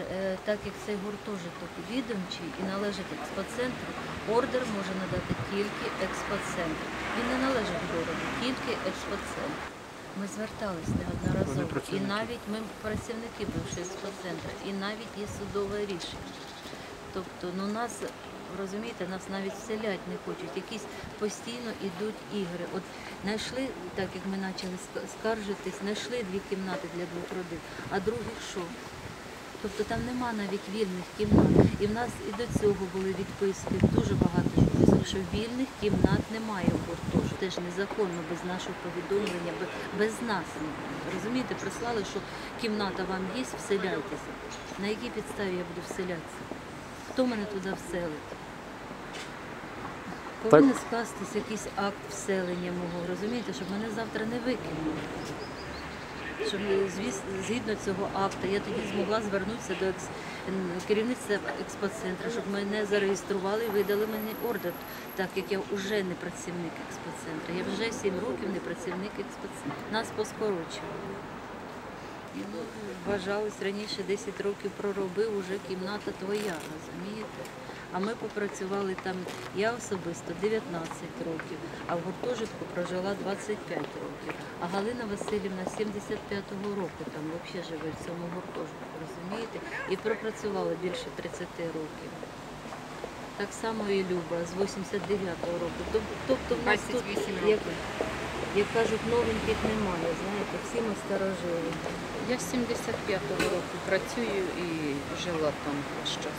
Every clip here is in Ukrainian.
Е, Так як цей гуртожиток відомчий і належить експоцентру, ордер може надати тільки експоцентр. Він не належить городу, тільки експоцентр. Ми звертались неодноразово. І навіть ми працівники бившого експоцентру, і навіть є судове рішення. Тобто, ну нас розумієте, нас навіть вселять не хочуть. Якісь постійно йдуть ігри. От знайшли, так як ми почали ска- скаржитись, знайшли дві кімнати для двох родин, а других що? Тобто там нема навіть вільних кімнат. І в нас і до цього були відписки, дуже багато відписок, що вільних кімнат немає в гуртожитку. Теж незаконно, без нашого повідомлення, без нас. Розумієте, прислали, що кімната вам є, вселяйтеся. На якій підставі я буду вселятися? Хто мене туди вселить? Повинен скластись якийсь акт вселення мого, розумієте, щоб мене завтра не викинули. Щоб звіс- згідно цього акта я тоді змогла звернутися до керівництва експоцентру, щоб мене зареєстрували і видали мені ордер, так як я вже не працівник експоцентру. Я вже 7 років не працівник експоцентру. Нас поскорочували. Ну, вважалось раніше 10 років проробив, уже кімната твоя, розумієте? А ми попрацювали там, я особисто 19 років, а в гуртожитку прожила 25 років. А Галина Васильівна 75-го року там взагалі живе в цьому гуртожитку, розумієте? І пропрацювала більше 30 років. Так само і Люба з 89-го року. Тобто в нас тут, як, як кажуть, новеньких немає, знаєте, всі ми старожили. Я з 75-го року працюю і жила там весь час.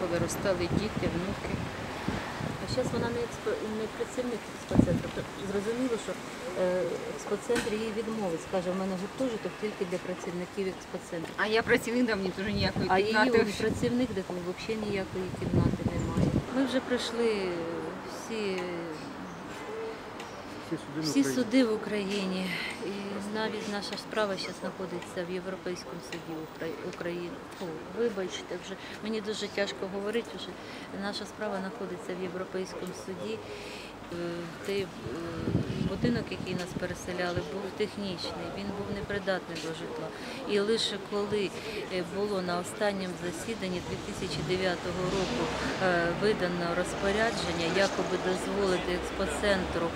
Повиростали діти, внуки. А зараз вона не, експо... не працівник експоцентру. Зрозуміло, що е, експоцентр її відмовить. Скаже, в мене гуртожиток тільки для працівників експоцентру. А я працівник, там ні теж ніякої А її кімнати. он, працівник, де взагалі ніякої кімнати немає. Ми вже пройшли всі, Всі суди в Україні. І навіть наша справа зараз знаходиться в Європейському суді України. О, вибачте, вже мені дуже тяжко говорити, вже наша справа знаходиться в Європейському суді. Е, Той е, будинок, який нас переселяли, був технічний, він був непридатний до житла. І лише коли е, було на останньому засіданні 2009 року видано розпорядження, якоби дозволити експоцентру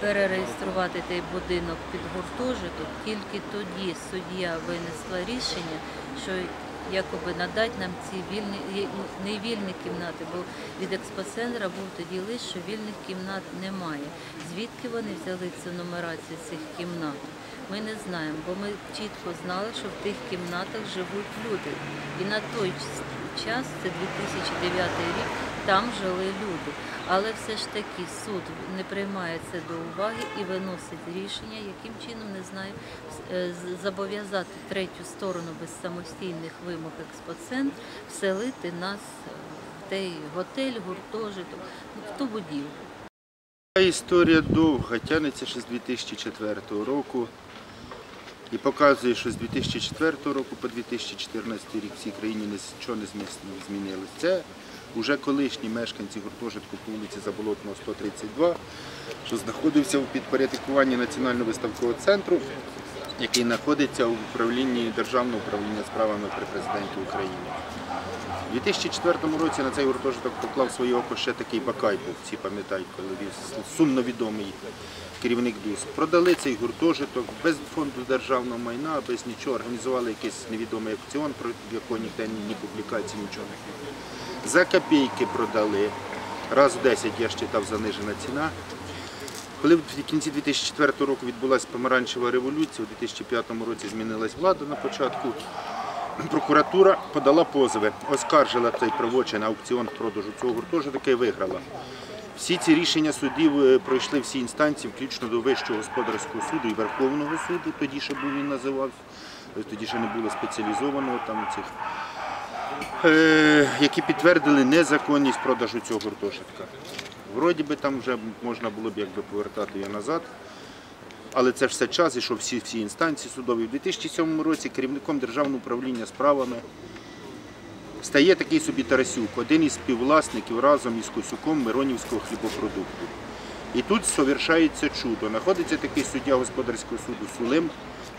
перереєструвати той будинок під гуртожиток, тільки тоді суддя винесла рішення, що якоби надати нам ці вільні не вільні кімнати, бо від експоцентра був тоді лише, що вільних кімнат немає. Звідки вони взяли цю нумерацію цих кімнат? Ми не знаємо, бо ми чітко знали, що в тих кімнатах живуть люди. І на той час, це 2009 рік, там жили люди. Але все ж таки суд не приймає це до уваги і виносить рішення, яким чином не знаю, е, зобов'язати третю сторону без самостійних вимог експоцентр вселити нас е, в той готель, гуртожиток, ну, в ту будівлю. Ця історія довга, тягнеться ще з 2004 року і показує, що з 2004 року по 2014 рік в цій країні нічого не змінилося. Це вже колишні мешканці гуртожитку по вулиці Заболотного 132, що знаходився в підпорядкуванні Національного виставкового центру, який знаходиться в управлінні Державного управління справами при президенті України. У 2004 році на цей гуртожиток поклав своє око ще такий Бакай був, всі пам'ятають, коли він сумно відомий керівник ДУС. Продали цей гуртожиток без фонду державного майна, без нічого, організували якийсь невідомий аукціон, про якого ніде ні публікації, нічого не було. За копійки продали. Раз в 10 я ж читав занижена ціна. Коли в кінці 2004 року відбулася помаранчева революція, у 2005 році змінилась влада на початку. Прокуратура подала позови, оскаржила цей правочин аукціон продажу цього гуртожитка і виграла. Всі ці рішення судів е, пройшли всі інстанції, включно до Вищого господарського суду і Верховного суду, тоді ще був він називався, е, тоді ще не було спеціалізованого там цих, е, які підтвердили незаконність продажу цього гуртожитка. Вроді би там вже можна було б якби повертати його назад. Але це все час, і що всі, всі інстанції судові. У 2007 році керівником Державного управління справами стає такий собі Тарасюк, один із співвласників разом із Косюком Миронівського хлібопродукту. І тут совершається чудо. Знаходиться такий суддя господарського суду Сулим,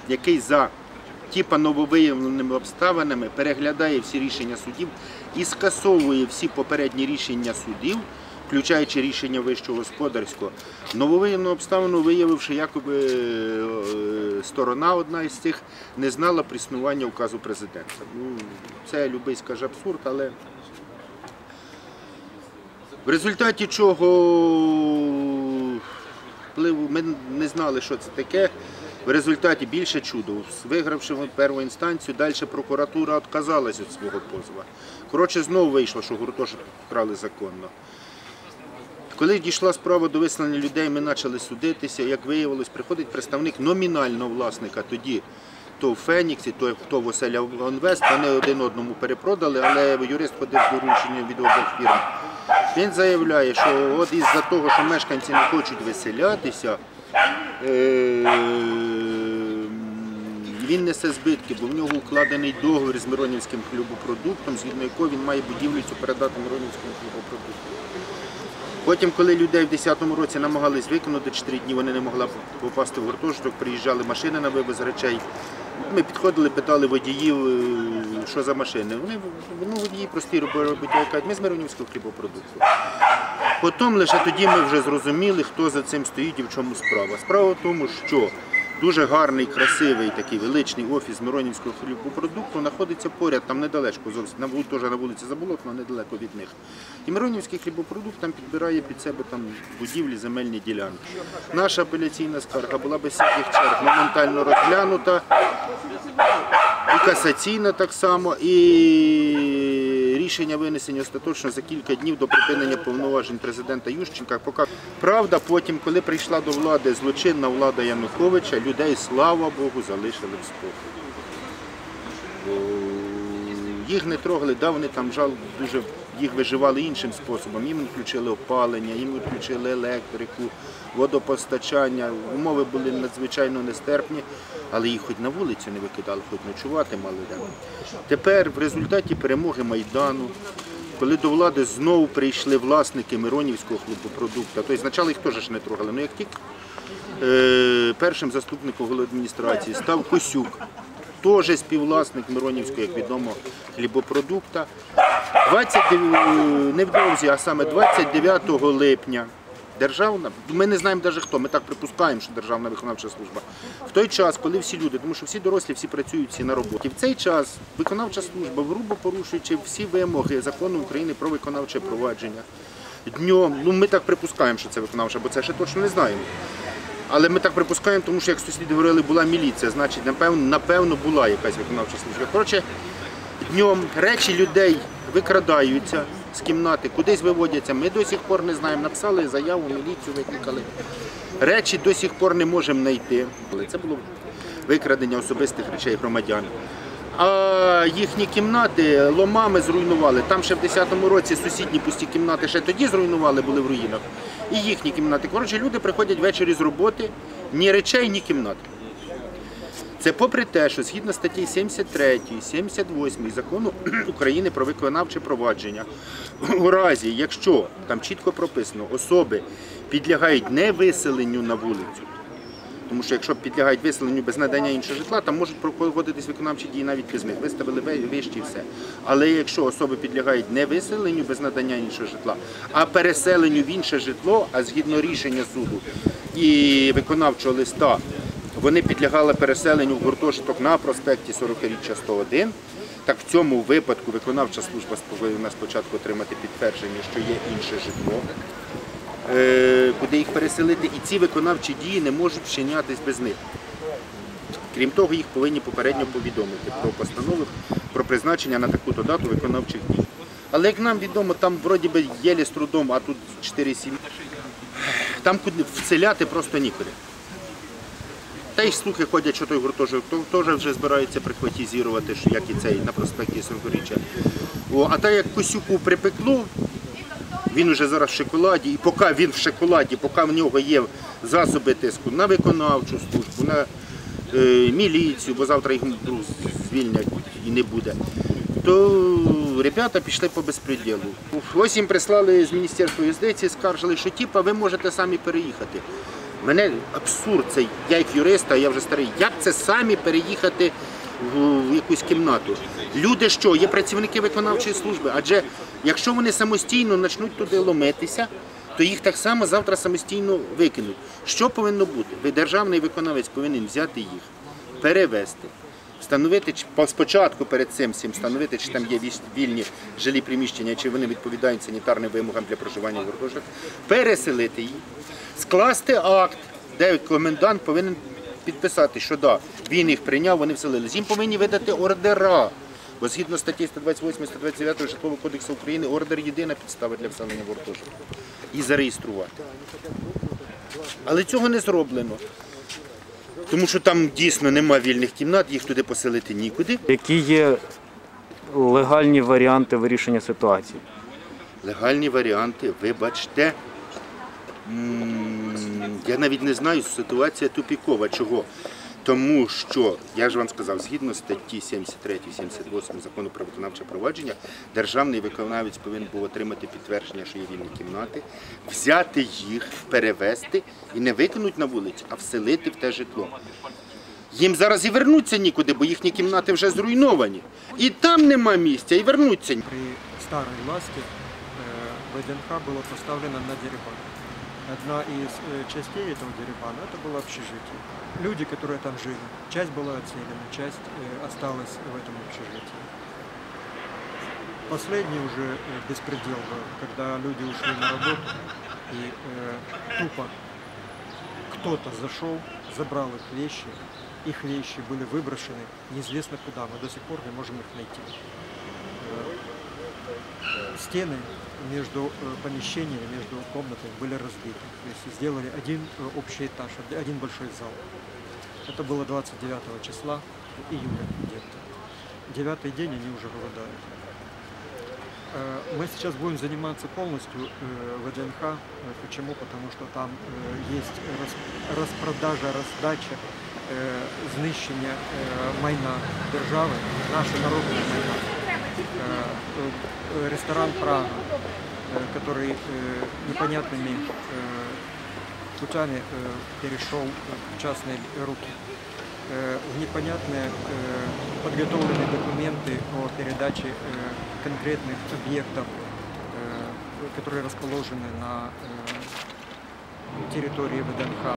який за типа нововиявленими обставинами, переглядає всі рішення судів і скасовує всі попередні рішення судів, включаючи рішення вищого господарського. Нововиявлену обставину виявивши, якоби е, сторона одна із цих не знала про існування указу президента. Ну, це любий скаже абсурд, але в результаті чого впливу ми не знали, що це таке. В результаті більше чудо. Вигравши першу інстанцію, далі прокуратура відказалась від свого позова. Коротше, знову вийшло, що гуртожиток вкрали законно. Коли дійшла справа до виселення людей, ми почали судитися. Як виявилось, приходить представник номінального власника тоді. То в Феніксі, то хто в оселя Онвест, вони один одному перепродали, але юрист ходив з дорученням від обох фірм. Він заявляє, що от із-за того, що мешканці не хочуть виселятися, е, він несе збитки, бо в нього укладений договір з Миронівським хлібопродуктом, згідно якого він має будівлю цю передати Миронівському хлібопродукту. Потім, коли людей в 10-му році намагались виконати 4 дні, вони не могли попасти в гуртожиток, приїжджали машини на вивез речей. Ми підходили, питали водіїв, е, що за машини. Вони ну, водії прості роботи кажуть, ми з Миронівського хлібопродукту. Потім лише тоді ми вже зрозуміли, хто за цим стоїть і в чому справа. Справа в тому, що дуже гарний, красивий такий величний офіс Миронівського хлібопродукту знаходиться поряд, там недалечко зовсім, на теж на вулиці Заболотна, недалеко від них. І Миронівський хлібопродукт там підбирає під себе там будівлі, земельні ділянки. Наша апеляційна скарга була без всяких черг моментально розглянута. І касаційна так само, і рішення винесення остаточно за кілька днів до припинення повноважень президента Ющенка. Правда, потім, коли прийшла до влади злочинна влада Януковича, людей, слава Богу, залишили в спокої. Їх не трогали, дав вони там жал дуже їх виживали іншим способом. Їм включили опалення, їм включили електрику, водопостачання. Умови були надзвичайно нестерпні, але їх хоч на вулицю не викидали, хоч ночувати мали де. Тепер в результаті перемоги Майдану. Коли до влади знову прийшли власники Миронівського хлібопродукту, тобто спочатку їх теж не трогали, але як тільки е, першим заступником адміністрації став Косюк, теж співвласник Миронівського, як відомо, хлібопродукта. 29, невдовзі, а саме 29 липня державна, ми не знаємо навіть хто, ми так припускаємо, що державна виконавча служба. В той час, коли всі люди, тому що всі дорослі, всі працюють, всі на роботі. В цей час виконавча служба, грубо порушуючи всі вимоги закону України про виконавче провадження. Днем, ну ми так припускаємо, що це виконавча, бо це ще точно не знаємо. Але ми так припускаємо, тому що як сусіди говорили, була міліція, значить, напевно, напевно була якась виконавча служба. Коротше, днем речі людей викрадаються з кімнати, кудись виводяться. Ми до сих пор не знаємо. Написали заяву, міліцію викликали. Речі до сих пор не можемо знайти. Але це було викрадення особистих речей громадян. А їхні кімнати ломами зруйнували. Там ще в 10-му році сусідні пусті кімнати ще тоді зруйнували, були в руїнах. І їхні кімнати. Коротше, люди приходять ввечері з роботи, ні речей, ні кімнат. Це попри те, що згідно статті 73, 78 закону України про виконавче провадження, у разі, якщо там чітко прописано, особи підлягають не виселенню на вулицю, тому що якщо підлягають виселенню без надання іншого житла, там можуть проводитись виконавчі дії навіть без них. Виставили ви- вищі і все. Але якщо особи підлягають не виселенню без надання іншого житла, а переселенню в інше житло, а згідно рішення суду і виконавчого листа, вони підлягали переселенню в гуртожиток на проспекті 40-річчя 101. Так в цьому випадку виконавча служба повинна спочатку отримати підтвердження, що є інше житло куди їх переселити, і ці виконавчі дії не можуть вчинятись без них. Крім того, їх повинні попередньо повідомити про постанови про призначення на таку-то дату виконавчих дій. Але як нам відомо, там вроді би єлі з трудом, а тут 4 сім'ї. Там куди вселяти просто нікуди. Та й слухи ходять, що той гуртожиток то- теж вже збираються прихватізувати, що як і цей на проспекті 40-річчя. А так як Косюку припекло, він вже зараз в шоколаді, і поки він в шоколаді, поки в нього є засоби тиску на виконавчу службу, на е, міліцію, бо завтра їх звільнять і не буде, то ребята пішли по безпреділу. Ось їм прислали з Міністерства юстиції, скаржили, що типа ви можете самі переїхати. Мене абсурд цей, я як юрист, а я вже старий. Як це самі переїхати в якусь кімнату. Люди що, є працівники виконавчої служби, адже якщо вони самостійно почнуть туди ломитися, то їх так само завтра самостійно викинуть. Що повинно бути? Державний виконавець повинен взяти їх, перевести. Встановити спочатку перед цим всім встановити, чи там є вільні жилі приміщення, чи вони відповідають санітарним вимогам для проживання в гуртожитках, переселити їх, скласти акт, де комендант повинен підписати, що да, він їх прийняв, вони вселились. Їм повинні видати ордера. Бо згідно статті 128 129 Житлового кодексу України ордер єдина підстава для вселення в гуртожиток. І зареєструвати. Але цього не зроблено. Тому що там дійсно нема вільних кімнат, їх туди поселити нікуди. Які є легальні варіанти вирішення ситуації? Легальні варіанти, вибачте. Я навіть не знаю, ситуація тупікова. Чого? Тому що, я ж вам сказав, згідно статті 73 78 закону про виконавче провадження, державний виконавець повинен був отримати підтвердження, що є вільні кімнати, взяти їх, перевезти і не викинуть на вулицю, а вселити в те житло. Їм зараз і вернуться нікуди, бо їхні кімнати вже зруйновані. І там нема місця, і вернуться. При старой власти э, ВДНХ было поставлено на дерибан. Одна из э, частей этого дерибана это было общежитие. Люди, которые там жили, часть была отселена, часть э, осталась в этом общежитии. Последний уже э, беспредел был, когда люди ушли на работу и э, тупо кто-то зашел, забрал их вещи, их вещи были выброшены неизвестно куда, мы до сих пор не можем их найти. Стены между э, помещениями, между комнатами были разбиты. То есть сделали один э, общий этаж, од- один большой зал. Это было 29 числа июля где-то. Девятый день они уже голодают. Э, Мы сейчас будем заниматься полностью ВДНХ. Почему? Потому что там есть рас- распродажа, раздача, знищення майна держави, наше народне майна. Е, Ресторан Прага, е, который е, непонятными путями перешел в частные руки. Э, в непонятные э, подготовленные документы о передаче э, конкретных объектов, э, которые расположены на э, территории ВДНХ.